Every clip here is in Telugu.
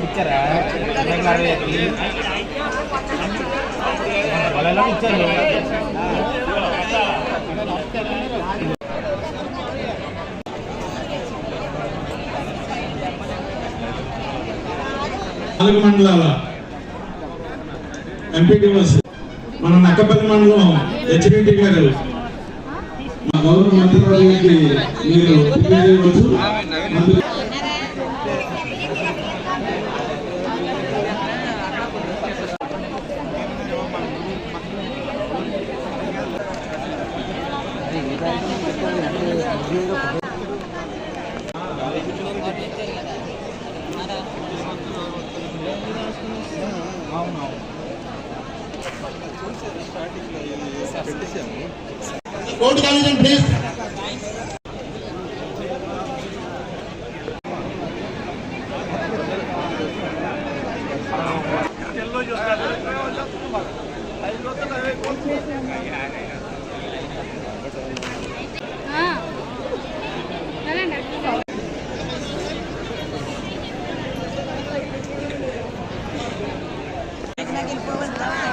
ఇచ్చారా వాళ్ళెలా ఇచ్చారు నాలుగు మండలాల ఎంపీటీఓస్ మన నక్కపల్లి మండలం హెచ్డిటి గారు. మా గౌరవ మంత్రివర్యులకి మీరు తెలియజేయవచ్చు. Court commission please Thank you.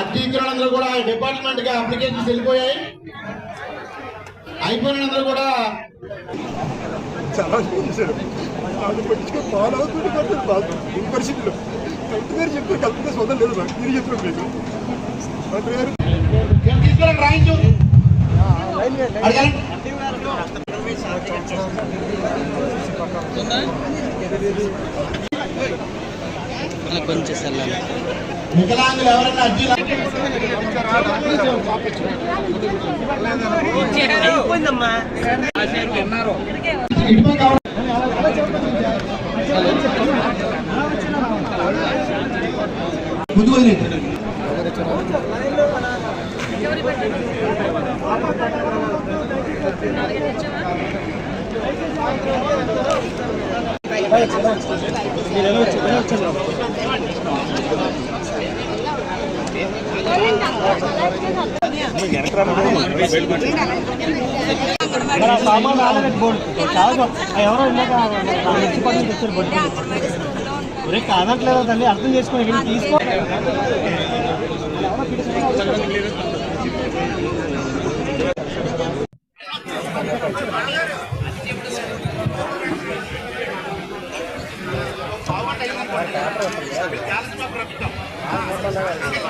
అర్జీకరణందరూ కూడా డిపార్ట్మెంట్గా అప్లికేషన్స్ వెళ్ళిపోయాయి. అయిపోయినందరూ కూడా చాలా చేశారు అవుతుంది ఈ పరిస్థితిలో గారు మీరు చెప్పారు మీకు రాయించు అడగండి కొంచెం వికలాంగులు ఎవరైనా అర్జీ మీరు ఎలా వచ్చారు ఎలా వచ్చారు సామాన్ రాలేదు బోర్డు చాలా ఎవరో ఇందాక వచ్చి పని తెచ్చారు బొట్టు ఒరే కాదట్లేదా తల్లి అర్థం చేసుకుని ఇక్కడ తీసుకో ప్రభుత్వం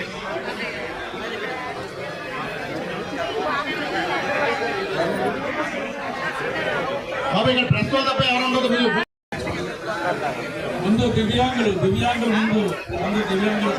ముందు దివ్యాంగులు దివ్యాంగులు ముందు ముందు దివ్యాంగులు